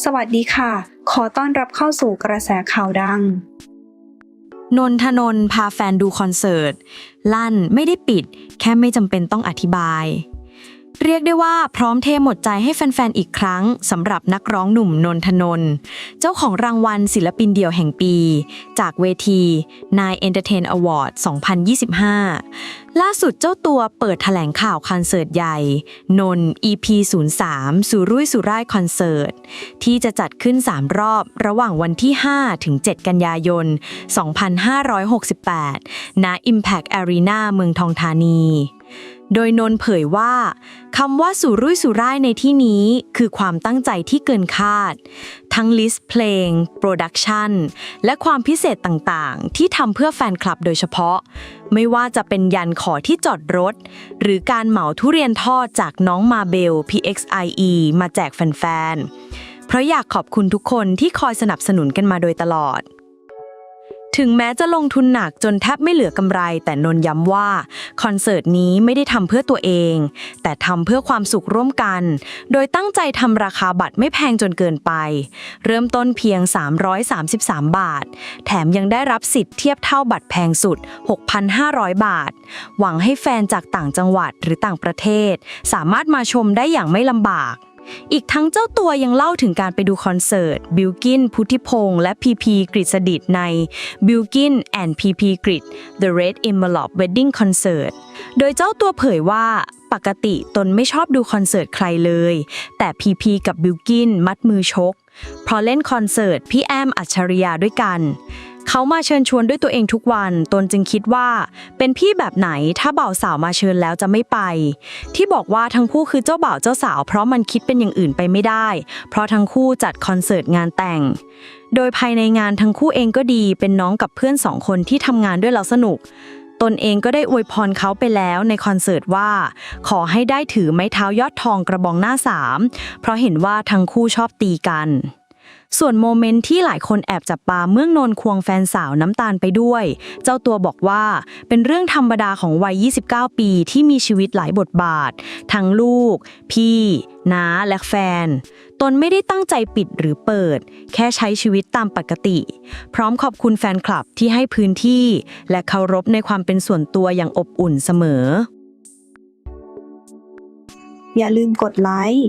สวัสดีค่ะ ขอต้อนรับเข้าสู่กระแสข่าวดัง นนทนนท์พาแฟนดูคอนเสิร์ต ลั่นไม่ได้ปิด แค่ไม่จำเป็นต้องอธิบาย เรียกได้ว่าพร้อมเทหมดใจให้แฟนๆ อีกครั้งสำหรับนักร้องหนุ่มนนทนน เจ้าของรางวัลศิลปินเดี่ยวแห่งปี จากเวที Nine Entertain Award 2025 ล่าสุดเจ้าตัวเปิดแถลงข่าวคอนเสิร์ตใหญ่ นน EP 03สุรุ่ยสุร่ายคอนเสิร์ต ที่จะจัดขึ้น 3 รอบระหว่างวันที่ 5 ถึง 7 กันยายน 2568 ณ Impact Arena เมืองทองธานี โดยนน์เผยว่าคำว่าสุรุ่ยสุร่ายในที่นี้คือความตั้งใจที่เกินคาด ทั้งลิสต์เพลง โปรดักชันและความพิเศษต่างๆ ที่ทำเพื่อแฟนคลับโดยเฉพาะ ไม่ว่าจะเป็นยันขอที่จอดรถ หรือการเหมาทุเรียนทอดจากน้องมาเบล PXIE มาแจกแฟนๆ เพราะอยากขอบคุณทุกคนที่คอยสนับสนุนกันมาโดยตลอด ถึงแม้จะลงทุนหนักจนแทบไม่เหลือกำไร แต่นนย้ำว่า คอนเสิร์ตนี้ไม่ได้ทำเพื่อตัวเอง แต่ทำเพื่อความสุขร่วมกัน โดยตั้งใจทำราคาบัตรไม่แพงจนเกินไป เริ่มต้นเพียง 333 บาท แถมยังได้รับสิทธิ์เทียบเท่าบัตรแพงสุด 6,500 บาท หวังให้แฟนจากต่างจังหวัดหรือต่างประเทศ สามารถมาชมได้อย่างไม่ลำบาก อีกทั้งเจ้าตัวยังเล่าถึงการไปดูคอนเสิร์ตบิลกินพุทธิพงษ์และพีพีกฤษดิตใน บิลกิน and พีพีกฤษ The Red Envelope Wedding Concert โดยเจ้าตัวเผยว่าปกติตนไม่ชอบดูคอนเสิร์ตใครเลย แต่พีพีกับบิลกินมัดมือชก เพราะเล่นคอนเสิร์ตพี่แอมอัจฉริยาด้วยกัน เขามาเชิญชวนด้วยตัวเองทุกวัน ตนจึงคิดว่า เป็นพี่แบบไหนถ้าบ่าวสาวมาเชิญแล้วจะไม่ไป ที่บอกว่าทั้งคู่คือเจ้าบ่าวเจ้าสาว เพราะมันคิดเป็นอย่างอื่นไปไม่ได้ เพราะทั้งคู่จัดคอนเสิร์ตงานแต่ง โดยภายในงานทั้งคู่เองก็ดีเป็นน้องกับเพื่อนสองคนที่ทำงานด้วยแล้วสนุกตนเองก็ได้อวยพรเขาไปแล้วในคอนเสิร์ตว่า ขอให้ได้ถือไม้เท้ายอดทองกระบองหน้าสามเพราะเห็นว่าทั้งคู่ชอบตีกัน ส่วนโมเมนต์ที่หลายคนแอบจับปาเมื่องนนควงแฟนสาวน้ำตาลไปด้วย เจ้าตัวบอกว่าเป็นเรื่องธรรมดาของวัย 29 ปีที่มีชีวิตหลายบทบาท ทั้งลูก พี่น้าและแฟน ตนไม่ได้ตั้งใจปิดหรือเปิด แค่ใช้ชีวิตตามปกติ พร้อมขอบคุณแฟนคลับที่ให้พื้นที่ และเคารพในความเป็นส่วนตัวอย่างอบอุ่นเสมอ อย่าลืมกดไลค์